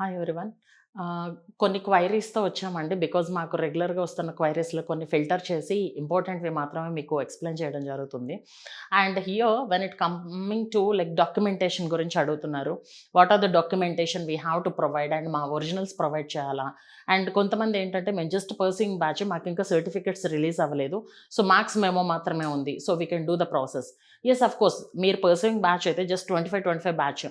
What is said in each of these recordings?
Hi everyone కొన్ని క్వైరీస్తో వచ్చామండి. Because మాకు రెగ్యులర్గా వస్తున్న క్వైరీస్లో కొన్ని ఫిల్టర్ చేసి ఇంపార్టెంట్వి మాత్రమే మీకు ఎక్స్ప్లెయిన్ చేయడం జరుగుతుంది. And here when it coming to like documentation గురించి అడుగుతున్నారు. What are the documentation we have to provide and మా ఒరిజినల్స్ ప్రొవైడ్ చేయాలా? అండ్ కొంతమంది ఏంటంటే మేము జస్ట్ పర్సింగ్ బ్యాచ్ మాకు ఇంకా సర్టిఫికేట్స్ రిలీజ్ అవ్వలేదు. సో మార్క్స్ మేమో మాత్రమే ఉంది. So we can do the process yes of course మీరు పర్సింగ్ బ్యాచ్ అయితే just twenty five twenty five batch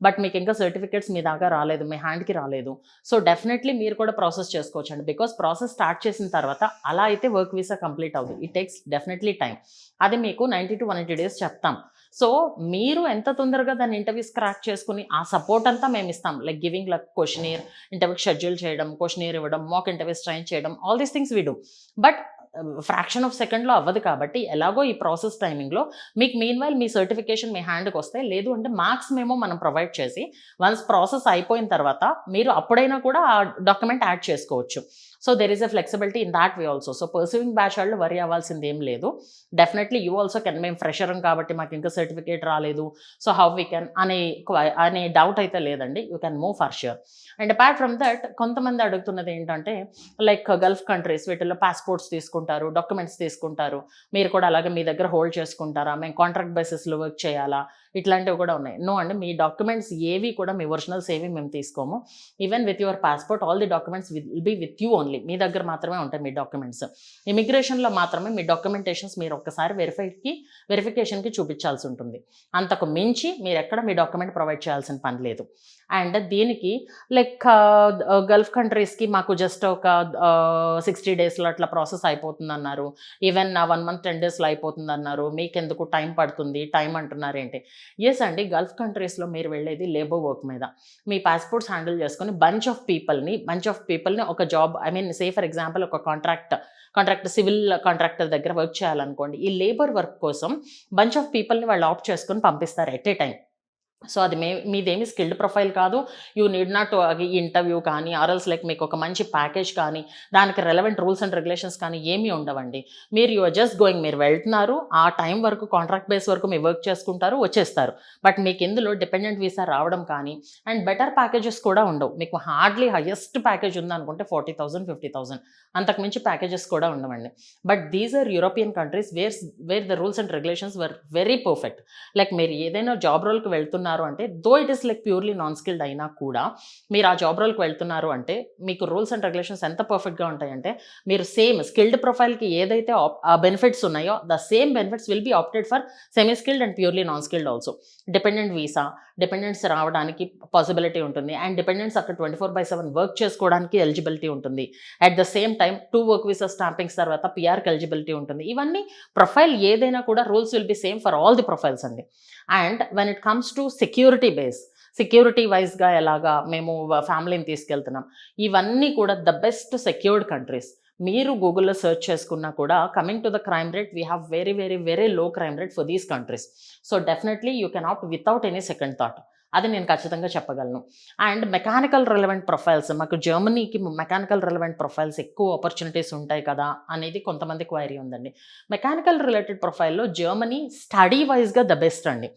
but మీకు ఇంకా సర్టిఫికేట్స్ మీ దాకా రాలేదు మీ హ్యాండ్కి రాలేదు. సో డెఫినెట్లీ మీరు కూడా ప్రాసెస్ చేసుకోవచ్చు అండి బికాస్ ప్రాసెస్ స్టార్ట్ చేసిన తర్వాత అలా అయితే వర్క్ వీసా కంప్లీట్ అవుతుంది ఇట్ టేక్స్ డెఫినెట్లీ టైం అది మీకు నైంటీ టు వన్ డేస్ చెప్తాం. సో మీరు ఎంత తొందరగా దాన్ని ఇంటర్వ్యూస్ క్రాక్ చేసుకుని ఆ సపోర్ట్ అంతా మేము ఇస్తాం. లైక్ గివింగ్ లైక్ క్వశ్చనీర్ ఇంటర్వ్యూకి షెడ్యూల్ చేయడం క్వశ్చనీర్ ఇవ్వడం మాక్ ఇంటర్వ్యూస్ ట్రైన్ చేయడం all these things we do but fraction of సెకండ్లో అవ్వదు కాబట్టి ఎలాగో ఈ ప్రాసెస్ టైమింగ్లో మీకు మీన్ వైల్ మీ సర్టిఫికేషన్ మీ హ్యాండ్కి వస్తే లేదు అంటే మార్క్స్ మేము మనం ప్రొవైడ్ చేసి వన్స్ ప్రాసెస్ అయిపోయిన తర్వాత మీరు అప్పుడైనా కూడా ఆ డాక్యుమెంట్ యాడ్ చేసుకోవచ్చు. So there is a flexibility in that way also so pursuing batch వాళ్ళు వరి అవ్వాల్సింది ఏం లేదు. డెఫినెట్లీ యూ ఆల్సో కెన్ మేము ఫ్రెషర్ కాబట్టి మాకు ఇంకా సర్టిఫికేట్ రాలేదు. సో హౌ వీ కెన్ అనే అనే డౌట్ అయితే లేదండి. You can move for sure and apart from that కొంతమంది అడుగుతున్నది ఏంటంటే లైక్ గల్ఫ్ కంట్రీస్ వీటిల్లో పాస్పోర్ట్స్ తీసుకుంటారు డాక్యుమెంట్స్ తీసుకుంటారు. మీరు కూడా అలాగే మీ దగ్గర హోల్డ్ చేసుకుంటారా? మేము కాంట్రాక్ట్ బేసిస్లో వర్క్ చేయాలా? ఇట్లాంటివి కూడా ఉన్నాయి. నో అండి మీ డాక్యుమెంట్స్ ఏవి కూడా మీ ఒరిజినల్స్ ఏవి మేము తీసుకోము. Even with your passport all the documents will be with you only మీ దగ్గర మాత్రమే ఉంటాయి మీ డాక్యుమెంట్స్ ఇమిగ్రేషన్లో మాత్రమే మీ డాక్యుమెంటేషన్స్ మీరు ఒక్కసారి వెరిఫైకి వెరిఫికేషన్కి చూపించాల్సి ఉంటుంది. అంతకు మించి మీరు ఎక్కడ మీ డాక్యుమెంట్ ప్రొవైడ్ చేయాల్సిన పని లేదు. అండ్ దీనికి లైక్ గల్ఫ్ కంట్రీస్కి మాకు జస్ట్ ఒక సిక్స్టీ డేస్లో అట్లా ప్రాసెస్ అయిపోతుంది అన్నారు ఈవెన్ నా వన్ మంత్ టెన్ డేస్లో అయిపోతుంది అన్నారు మీకెందుకు టైం పడుతుంది? టైం అంటున్నారు ఏంటి ఎస్ అండి గల్ఫ్ కంట్రీస్లో మీరు వెళ్ళేది లేబర్ వర్క్ మీద. మీ పాస్పోర్ట్స్ హ్యాండిల్ చేసుకొని బంచ్ ఆఫ్ పీపుల్ని బంచ్ ఆఫ్ పీపుల్ని ఒక job I mean say for example ఒక కాంట్రాక్ట్ కాంట్రాక్టర్ సివిల్ కాంట్రాక్టర్ దగ్గర వర్క్ చేయాలనుకోండి ఈ లేబర్ వర్క్ కోసం బంచ్ ఆఫ్ పీపుల్ని వాళ్ళు ఆప్ట్ చేసుకొని పంపిస్తారు ఎట్ ఏ టైం సో అది మే మీదేమి స్కిల్డ్ ప్రొఫైల్ కాదు. యూ నీడ్ నాట్ ఇంటర్వ్యూ కానీ ఆర్ఎల్స్ లైక్ మీకు ఒక మంచి ప్యాకేజ్ కానీ దానికి రెలవెంట్ రూల్స్ అండ్ రెగ్యులేషన్స్ కానీ ఏమీ ఉండవండి. మీరు యువర్ జస్ట్ గోయింగ్ మీరు వెళ్తున్నారు ఆ టైం వరకు కాంట్రాక్ట్ బేస్ వరకు మీరు వర్క్ చేసుకుంటారు వచ్చేస్తారు. బట్ మీకు ఇందులో డిపెండెంట్ వీసా రావడం కానీ అండ్ బెటర్ ప్యాకేజెస్ కూడా ఉండవు. మీకు హార్డ్లీ హయ్యెస్ట్ ప్యాకేజ్ ఉందనుకుంటే ఫార్టీ థౌసండ్ ఫిఫ్టీ థౌసండ్ అంతకు మించి ప్యాకేజెస్ కూడా ఉండవండి. But these are European countries where where the rules and regulations were very perfect. Like మీరు ఏదైనా జాబ్ రోల్కి వెళ్తున్నారు అంటే though it is like purely non skilled అయినా కూడా మీరు ఆ జాబ్ రోల్కి వెళ్తున్నారు అంటే మీకు రూల్స్ అండ్ రెగ్యులేషన్స్ ఎంత పర్ఫెక్ట్గా ఉంటాయంటే మీరు సేమ్ స్కిల్డ్ ప్రొఫైల్కి ఏదైతే బెనిఫిట్స్ ఉన్నాయో the same benefits will be opted for semi skilled and purely non skilled also dependent visa dependents రావడానికి పాసిబిలిటీ ఉంటుంది అండ్ డిపెండెంట్స్ అక్కడ twenty four by seven work చేసుకోవడానికి ఎలిజిబిలిటీ ఉంటుంది. At the same time two work visa stampings తర్వాత పిఆర్కి eligibility ఉంటుంది. ఇవన్నీ profile ఏదైనా కూడా rules will be same for all the profiles అండి. And when it comes to security base security వైజ్గా ఎలాగా మేము ఫ్యామిలీని తీసుకెళ్తున్నాం. ఇవన్నీ కూడా ద బెస్ట్ సెక్యూర్డ్ కంట్రీస్ మీరు గూగుల్లో సెర్చ్ చేసుకున్నా కూడా coming to the crime rate we have very very very low crime rate for these countries so definitely you cannot without any second thought అది నేను ఖచ్చితంగా చెప్పగలను. అండ్ మెకానికల్ రిలవెంట్ ప్రొఫైల్స్ మాకు జర్మనీకి మెకానికల్ రిలవెంట్ ప్రొఫైల్స్ ఎక్కువ opportunities ఉంటాయి కదా అనేది కొంతమంది క్వైరీ ఉందండి. మెకానికల్ రిలేటెడ్ ప్రొఫైల్లో జర్మనీ స్టడీ వైజ్గా ద బెస్ట్ అండి.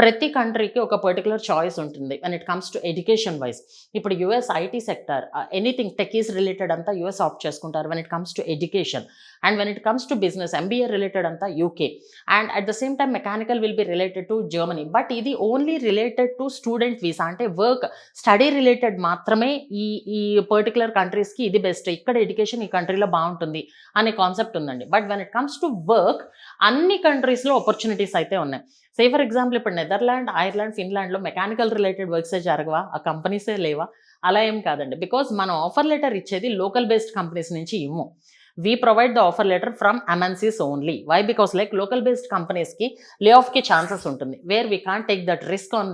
ప్రతి కంట్రీకి ఒక పర్టికులర్ చాయిస్ ఉంటుంది. And it comes to education wise ఇప్పుడు US IT sector anything techies related అంతా యుఎస్ ఆప్ట్ చేసుకుంటారు. When it comes to education and when it comes to business MBA related అంతా UK and at the same time mechanical will be related to Germany but ఇది only related to student visa అంటే work study related మాత్రమే ఈ ఈ particular కంట్రీస్కి ఇది best ఇక్కడ education ఈ కంట్రీలో బాగుంటుంది అనే కాన్సెప్ట్ ఉందండి. But when it comes to work అన్ని కంట్రీస్లో ఆపర్చునిటీస్ అయితే ఉన్నాయి. సే ఫర్ ఎగ్జాంపుల్ ఇప్పుడు నెదర్లాండ్ ఐర్లాండ్ ఫిన్లాండ్లో మెకానికల్ రిలేటెడ్ వర్క్సే జరగవా? ఆ కంపెనీసే లేవా? అలా ఏం కాదండి. బికాజ్ మనం ఆఫర్ లెటర్ ఇచ్చేది లోకల్ బేస్డ్ కంపెనీస్ నుంచి ఇవ్వం. We provide the offer letter from MNCs only why because like local based కంపెనీస్కి లే ఆఫ్కి ఛాన్సెస్ ఉంటుంది. Where we can't take that risk on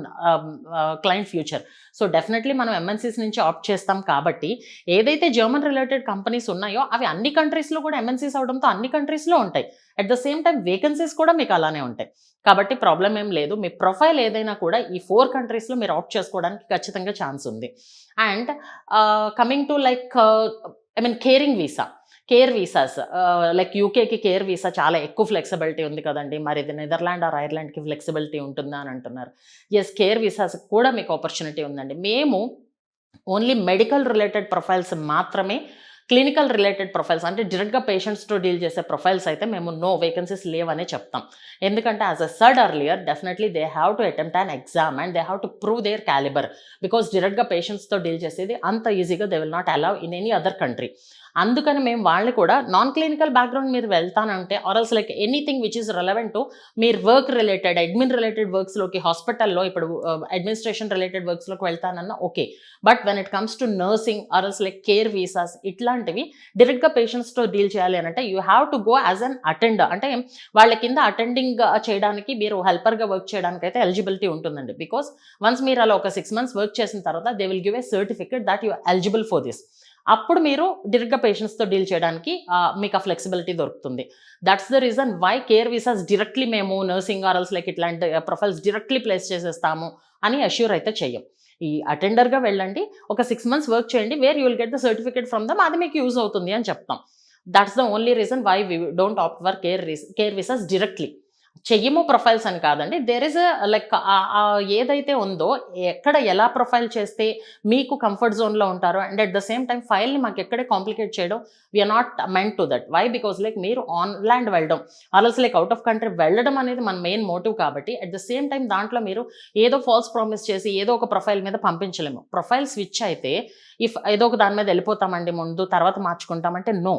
client future so definitely మనం MNCs నుంచి opt చేస్తాం కాబట్టి ఏదైతే జర్మన్ రిలేటెడ్ కంపెనీస్ ఉన్నాయో అవి అన్ని కంట్రీస్లో కూడా ఎంఎన్సీస్ అవడంతో అన్ని కంట్రీస్లో ఉంటాయి. At the same time vacancies కూడా మీకు అలానే ఉంటాయి. కాబట్టి ప్రాబ్లం ఏం లేదు. మీ ప్రొఫైల్ ఏదైనా కూడా ఈ ఫోర్ కంట్రీస్లో మీరు ఆప్ట్ చేసుకోవడానికి ఖచ్చితంగా ఛాన్స్ ఉంది. And coming to like I mean caring visa care visas like యూకేకి care visa చాలా ఎక్కువ ఫ్లెక్సిబిలిటీ ఉంది కదండి. మరి ఇది నెదర్లాండ్ ఆర్ ఐర్లాండ్కి ఫ్లెక్సిబిలిటీ ఉంటుందా అని అంటున్నారు. ఎస్ కేర్ వీసాస్ కూడా మీకు ఆపర్చునిటీ ఉందండి. మేము ఓన్లీ మెడికల్ రిలేటెడ్ ప్రొఫైల్స్ మాత్రమే క్లినికల్ రిలేటెడ్ ప్రొఫైల్స్ అంటే డైరెక్ట్గా పేషెంట్స్తో డీల్ చేసే ప్రొఫైల్స్ అయితే మేము నో వేకెన్సీస్ లేవనే చెప్తాం. ఎందుకంటే as I said earlier definitely they have to attempt an exam and they have to prove their calibre because డైరెక్ట్గా పేషెంట్స్తో డీల్ చేసేది అంత ఈజీగా they will not allow in any other country అందుకని మేము వాళ్ళు కూడా నాన్ క్లినికల్ బ్యాక్గ్రౌండ్ మీరు వెళ్తానంటే roles like anything which is relevant to మీరు వర్క్ రిలేటెడ్ అడ్మిన్ రిలేటెడ్ వర్క్స్లోకి హాస్పిటల్లో ఇప్పుడు అడ్మినిస్ట్రేషన్ రిలేటెడ్ వర్క్స్లోకి వెళ్తానన్నా okay but when it comes to nursing roles like care visas ఇట్లాంటివి డైరెక్ట్గా పేషెంట్స్తో డీల్ చేయాలి అని అంటే you have to go as an attender అంటే వాళ్ళ కింద అటెండింగ్ uh, చేయడానికి మీరు హెల్పర్గా వర్క్ చేయడానికి అయితే ఎలిజిబిలిటీ ఉంటుందండి. బికాస్ వన్స్ మీరు అలా ఒక సిక్స్ మంత్స్ వర్క్ చేసిన తర్వాత they will give a certificate that you eligible for this అప్పుడు మీరు డైరెక్ట్గా పేషెంట్స్తో డీల్ చేయడానికి మీకు ఆ ఫ్లెక్సిబిలిటీ దొరుకుతుంది. That's the reason why care visas directly మేము నర్సింగ్ ఆర్ఎల్స్ లైక్ ఇట్లాంటి ప్రొఫైల్స్ డైరెక్ట్లీ ప్లేస్ చేసేస్తాము అని అష్యూర్ అయితే చెయ్యం. ఈ అటెండర్గా వెళ్ళండి ఒక సిక్స్ మంత్స్ వర్క్ చేయండి where you will get the certificate from them అది మీకు యూజ్ అవుతుంది అని చెప్తాం. That's the only reason why we don't opt for care care visas directly చెయ్యము ప్రొఫైల్స్ అని కాదండి. దేర్ ఇస్ లైక్ ఏదైతే ఉందో ఎక్కడ ఎలా ప్రొఫైల్ చేస్తే మీకు కంఫర్ట్ జోన్లో ఉంటారో and at the same time ఫైల్ని మాకు ఎక్కడే కాంప్లికేట్ చేయడం we are not meant to that why because like మీరు ఆన్ ల్యాండ్ వెళ్ళడం. Or else like out of country వెళ్ళడం అనేది మన మెయిన్ మోటివ్ కాబట్టి అట్ ద సేమ్ టైం దాంట్లో మీరు ఏదో ఫాల్స్ ప్రామిస్ చేసి ఏదో ఒక ప్రొఫైల్ మీద పంపించలేము. ప్రొఫైల్ స్విచ్ అయితే ఇఫ్ ఏదో ఒక దాని మీద వెళ్ళిపోతామండి ముందు తర్వాత మార్చుకుంటామంటే నో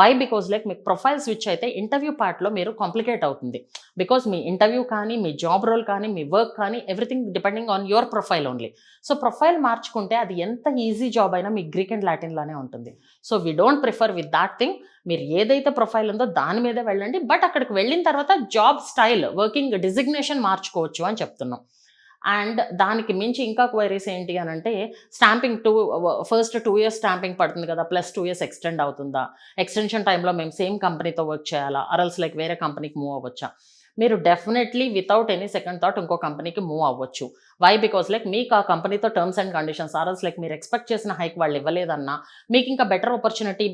వై బికాజ్ లైక్ మీకు ప్రొఫైల్ స్విచ్ అయితే ఇంటర్వ్యూ పార్ట్లో మీరు కాంప్లికేట్ అవుతుంది. బికాస్ మీ ఇంటర్వ్యూ కానీ మీ జాబ్ రోల్ కానీ మీ వర్క్ కానీ everything depending on your profile only so profile మార్చుకుంటే అది ఎంత ఈజీ జాబ్ అయినా మీ గ్రీక్ అండ్ లాటిన్లోనే ఉంటుంది. So we don't prefer with that thing మీరు ఏదైతే ప్రొఫైల్ ఉందో దాని మీదే వెళ్ళండి. బట్ అక్కడికి వెళ్ళిన తర్వాత జాబ్ స్టైల్ వర్కింగ్ డిజిగ్నేషన్ మార్చుకోవచ్చు అని చెప్తున్నాం. అండ్ దానికి మించి ఇంకా క్వైరీస్ ఏంటి అని అంటే stamping two first two years stamping పడుతుంది కదా ప్లస్ టూ ఇయర్స్ ఎక్స్టెండ్ అవుతుందా? ఎక్స్టెన్షన్ టైంలో మేము సేమ్ కంపెనీతో వర్క్ చేయాలా? అరల్స్ లైక్ వేరే కంపెనీకి మూవ్ అవ్వచ్చా? మీరు definitely without any second thought ఇంకో కంపెనీకి మూవ్ అవ్వచ్చు. వై బికాస్ లైక్ మీకు ఆ కంపెనీతో terms and conditions or else like మీరు ఎక్స్పెక్ట్ చేసిన హైక్ వాళ్ళు ఇవ్వలేదన్నా మీకు ఇంకా బెటర్ ఆపర్చునిటీ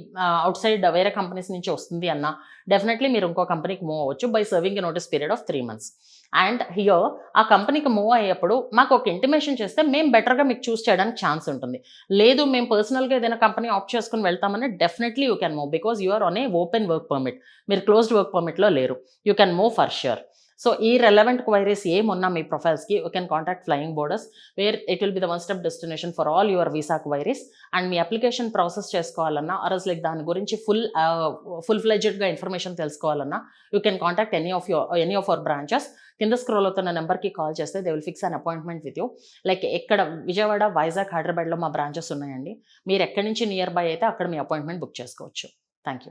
అవుట్ సైడ్ వేరే కంపెనీస్ నుంచి వస్తుంది అన్నా డెఫినెట్లీ మీరు ఇంకో కంపెనీకి మూవ్ అవ్వచ్చు by serving a notice period of three months and here ఆ కంపెనీకి మూవ్ అయ్యేప్పుడు మాకు ఒక ఇంటిమేషన్ చేస్తే మేము బెటర్గా మీకు చూస్ చేయడానికి ఛాన్స్ ఉంటుంది. లేదు మేము పర్సనల్గా ఏదైనా కంపెనీ ఆప్ట్ చేసుకుని వెళ్తామని definitely you can move because you are on a open work permit మీరు క్లోజ్డ్ వర్క్ పర్మిట్లో లేరు. You can move for sure so ఈ రెలవెంట్ క్వైరీస్ ఏమున్నా మీ ప్రొఫైల్స్కి you can contact Flying Borders where it will be the one step destination for all your visa queries and me application process చేసుకోవాలన్నా అరస్ like దాని గురించి full full ఫ్లెడ్జెడ్గా information తెలుసుకోవాలన్నా you can contact any of your any of our branches కింద scroll అవుతున్న నెంబర్కి call చేస్తే they will fix an appointment with you like ఎక్కడ విజయవాడ వైజాగ్ హైదరాబాద్లో మా బ్రాంచెస్ ఉన్నాయండి. మీరు ఎక్కడి నుంచి నియర్ బై అయితే అక్కడ మీ అపాయింట్మెంట్ బుక్ చేసుకోవచ్చు. Thank you